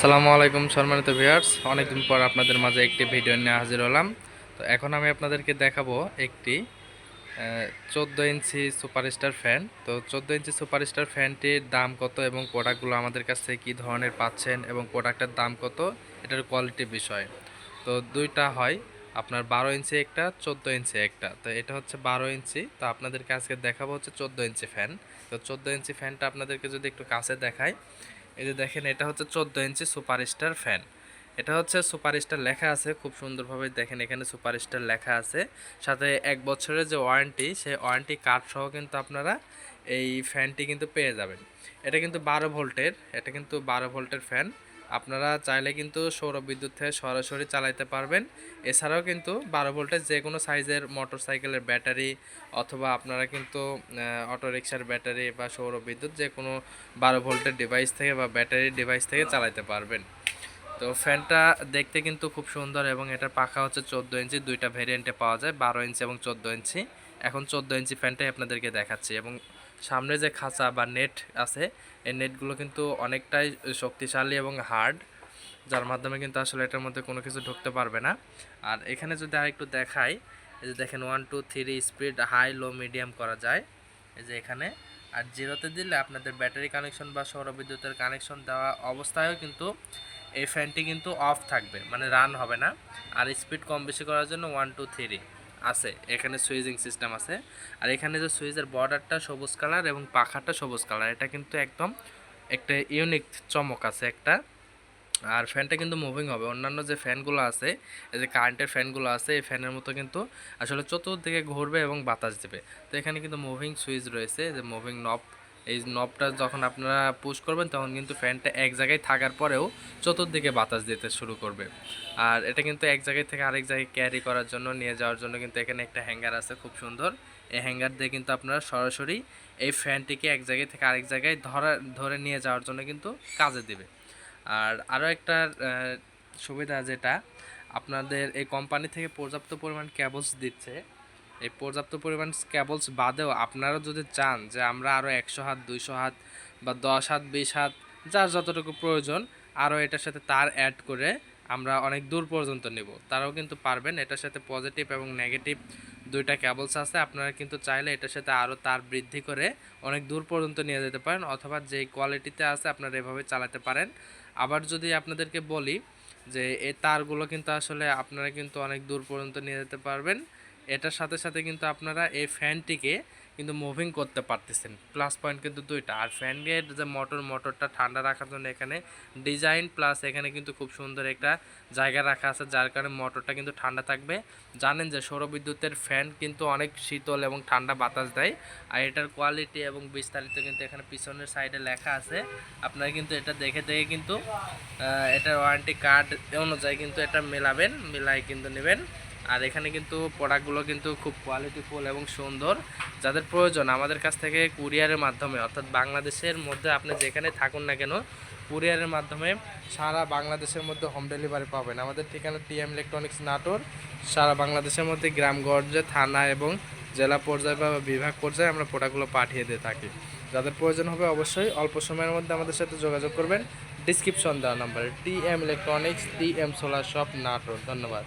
আসসালামু আলাইকুম সম্মানিত ভিউয়ার্স। অনেকদিন পর আপনাদের মাঝে একটি ভিডিও নিয়ে হাজির হলাম। তো এখন আমি আপনাদেরকে দেখাবো একটি চোদ্দ ইঞ্চি সুপারস্টার ফ্যান। তো চোদ্দ ইঞ্চি সুপারস্টার ফ্যানটির দাম কত এবং প্রোডাক্টগুলো আমাদের কাছ থেকে কী ধরনের পাচ্ছেন এবং প্রোডাক্টের দাম কত, এটার কোয়ালিটি বিষয়। তো দুইটা হয়, আপনার বারো ইঞ্চি একটা, চোদ্দ ইঞ্চি একটা। তো এটা হচ্ছে বারো ইঞ্চি। তো আপনাদেরকে আজকে দেখাবো হচ্ছে চোদ্দ ইঞ্চি ফ্যান। তো চোদ্দ ইঞ্চি ফ্যানটা আপনাদেরকে যদি একটু কাছে দেখাই এই যে দেখেন, এটা হচ্ছে চোদ্দ ইঞ্চি সুপারস্টার ফ্যান। এটা হচ্ছে সুপারস্টার লেখা আছে, খুব সুন্দরভাবে দেখেন এখানে সুপারস্টার লেখা আছে। সাথে এক বছরের যে ওয়ারেন্টি, সেই ওয়ারেন্টি কার্ড সহ কিন্তু আপনারা এই ফ্যানটি কিন্তু পেয়ে যাবেন। এটা কিন্তু বারো ভোল্টের, এটা কিন্তু বারো ভোল্টের ফ্যান। আপনারা চাইলে কিন্তু সৌর বিদ্যুৎ থেকে সরাসরি চালাইতে পারবেন। এছাড়াও কিন্তু বারো ভোল্টের যে কোনো সাইজের মোটর সাইকেলের ব্যাটারি অথবা আপনারা কিন্তু অটো রিক্সার ব্যাটারি বা সৌর বিদ্যুৎ যে কোনো বারো ভোল্টের ডিভাইস থেকে বা ব্যাটারি ডিভাইস থেকে চালাতে পারবেন। তো ফ্যানটা দেখতে কিন্তু খুব সুন্দর এবং এটার পাখা হচ্ছে চোদ্দ ইঞ্চি, দুইটা ভেরিয়েন্টে পাওয়া যায়, বারো ইঞ্চি এবং চোদ্দ ইঞ্চি। এখন চোদ্দ ইঞ্চি ফ্যানটাই আপনাদেরকে দেখাচ্ছি এবং সামনে যে খাঁচা বা নেট আছে, এই নেটগুলো কিন্তু অনেকটাই শক্তিশালী এবং হার্ড যার মাধ্যমে কিন্তু আসলে এটার মধ্যে কোনো কিছু ঢুকতে পারবে না। আর এখানে যদি আরেকটু দেখাই, এই যে দেখেন one two three speed high low medium করা যায়। এই যে এখানে। আর জিরোতে দিলে আপনাদের ব্যাটারি কানেকশন বা সৌর বিদ্যুতের কানেকশন দেওয়া অবস্থায়ও কিন্তু এই ফ্যানটি কিন্তু অফ থাকবে মানে রান হবে না। আর স্পিড কম বেশি করার জন্য ওয়ান টু থ্রি আছে, এখানে সুইজিং সিস্টেম আছে। আর এখানে যে সুইজের বর্ডারটা সবুজ কালার এবং পাখাটা সবুজ কালার, এটা কিন্তু একদম একটা ইউনিক চমক আছে একটা। আর ফ্যানটা কিন্তু মুভিং হবে। অন্যান্য যে ফ্যানগুলো আছে, এই যে কারেন্টের ফ্যানগুলো আছে, এই ফ্যানের মতো কিন্তু আসলে চতুর্দিকে ঘুরবে এবং বাতাস দেবে। তো এখানে কিন্তু মুভিং সুইচ রয়েছে, যে মুভিং নব এই নবটা যখন আপনারা পুশ করবেন, তখন কিন্তু ফ্যানটা এক জায়গায় থাকার পরেও চতুর্দিকে বাতাস দিতে শুরু করবে। আর এটা কিন্তু এক জায়গায় থেকে আরেক জায়গায় ক্যারি করার জন্য, নিয়ে যাওয়ার জন্য কিন্তু এখানে একটা হ্যাঙ্গার আছে খুব সুন্দর। এই হ্যাঙ্গার দিয়ে কিন্তু আপনারা সরাসরি এই ফ্যানটিকে এক জায়গায় থেকে আরেক জায়গায় ধরা, ধরে নিয়ে যাওয়ার জন্য কিন্তু কাজে দেবে। আর আরও একটা সুবিধা যেটা, আপনাদের এই কোম্পানি থেকে পর্যাপ্ত পরিমাণ ক্যাবলস দিচ্ছে এই পর্যাপ্ত পরিমাণ ক্যাবলস বাদেও আপনারা যদি চান যে আমরা আরও একশো হাত, দুইশো হাত বা দশ হাত, বিশ হাত, যার যতটুকু প্রয়োজন আরও এটার সাথে তার অ্যাড করে আমরা অনেক দূর পর্যন্ত নেব। তারাও কিন্তু পারবেন এটার সাথে পজিটিভ এবং নেগেটিভ দুইটা ক্যাবলস আছে। আপনারা কিন্তু চাইলে এটার সাথে আরও তার বৃদ্ধি করে অনেক দূর পর্যন্ত নিয়ে যেতে পারেন অথবা যেই কোয়ালিটিতে আছে আপনারা এভাবে চালাতে পারেন। আবার যদি আপনাদেরকে বলি যে এই তারগুলো কিন্তু আসলে আপনারা কিন্তু অনেক দূর পর্যন্ত নিয়ে যেতে পারবেন। এটার সাথে সাথে কিন্তু আপনারা এই ফ্যানটিকে কিন্তু মুভিং করতে পারতেছেন। প্লাস পয়েন্ট কিন্তু দুইটা। আর ফ্যানের যে মোটর মোটরটা ঠান্ডা রাখার জন্য এখানে ডিজাইন প্লাস এখানে কিন্তু খুব সুন্দর একটা জায়গা রাখা আছে, যার কারণে মোটরটা কিন্তু ঠান্ডা থাকবে। জানেন যে সৌরবিদ্যুতের ফ্যান কিন্তু অনেক শীতল এবং ঠান্ডা বাতাস দেয়। আর এটার কোয়ালিটি এবং বিস্তারিত কিন্তু এখানে পিছনের সাইডে লেখা আছে। আপনারা কিন্তু এটা দেখে দেখে কিন্তু এটার ওয়ারেন্টি কার্ড অনুযায়ী কিন্তু এটা মেলাবেন মেলাই কিন্তু নেবেন। আর এখানে কিন্তু প্রোডাক্টগুলো কিন্তু খুব কোয়ালিটিফুল এবং সুন্দর। যাদের প্রয়োজন, আমাদের কাছ থেকে কুরিয়ারের মাধ্যমে, অর্থাৎ বাংলাদেশের মধ্যে আপনি যেখানে থাকুন না কেন কুরিয়ারের মাধ্যমে সারা বাংলাদেশের মধ্যে হোম ডেলিভারি পাবেন। আমাদের ঠিকানা টিএম ইলেকট্রনিক্স নাটোর। সারা বাংলাদেশের মধ্যে গ্রামগঞ্জে থানা এবং জেলা পর্যায়ে বা বিভাগ পর্যায়ে আমরা প্রোডাক্টগুলো পাঠিয়ে দিয়ে থাকি। যাদের প্রয়োজন হবে অবশ্যই অল্প সময়ের মধ্যে আমাদের সাথে যোগাযোগ করবেন। ডিসক্রিপশন দেওয়া নাম্বারে TM electronics TM solar shop Natore. ধন্যবাদ।